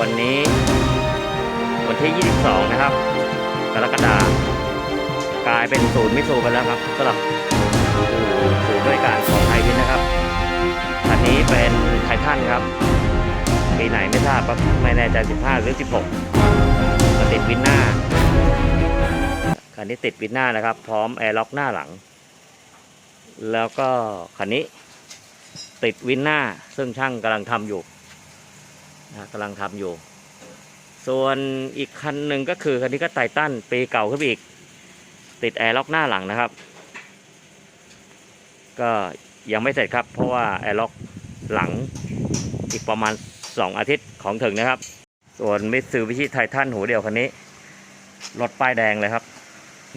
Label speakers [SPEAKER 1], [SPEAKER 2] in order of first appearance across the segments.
[SPEAKER 1] วันนี้ วันที่ 22 นะครับ กรกฎาคมกลายเป็นศูนย์มิสูไปแล้วครับสำหรับศูนย์บริการของไทยวินนะครับคันนี้เป็นไททันครับปีไหนไม่ทราบครับไม่แน่ใจ 15 หรือ 16มาติดวินหน้าคันนี้ติดวินหน้านะครับ พร้อมแอร์ล็อกหน้าหลัง แล้วก็คันนี้ติดวินหน้าซึ่งช่างกำลังทำอยู่ นะกำลังทำอยู่ ส่วนอีกคันหนึ่งก็คือคันนี้ก็ไททันปีเก่าขึ้นอีก ติดแอร์ล็อกหน้าหลังนะครับ ก็ยังไม่เสร็จครับ เพราะว่าแอร์ล็อกหลังอีกประมาณ 2 อาทิตย์ของถึงนะครับ ส่วนมิตซูบิชิไททันหูเดียวคันนี้รถป้ายแดงเลยครับ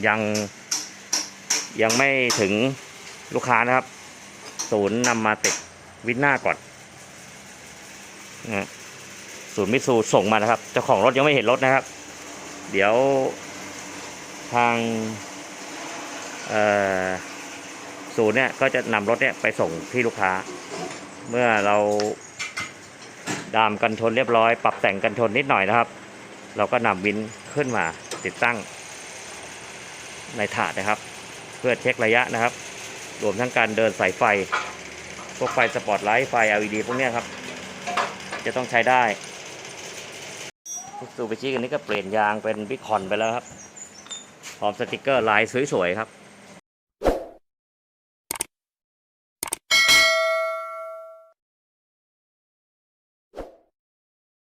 [SPEAKER 1] ยังยังไม่ถึงลูกค้านะครับ ศูนย์นำมาติดวินหน้าก่อนนะ ศูนย์มิตซูส่งมานะครับเจ้าของรถยังไม่เห็นรถนะครับ เดี๋ยวทางศูนย์เนี่ยก็จะนำรถเนี่ยไปส่งที่ลูกค้า เมื่อเราดามกันชนเรียบร้อย ปรับแต่งกันชนนิดหน่อยนะครับ เราก็นำวินขึ้นมาติดตั้งในถาดนะครับ เพื่อเช็คระยะนะครับ รวมทั้งการเดินสายไฟ พวกไฟสปอตไลท์ไฟ LED พวกเนี้ยครับ จะต้องใช้ได้ ซูเปอร์ชิกันนี้ก็เปลี่ยนยางเป็นบิคอนไปแล้วครับพร้อมสติกเกอร์ลายสวยๆครับ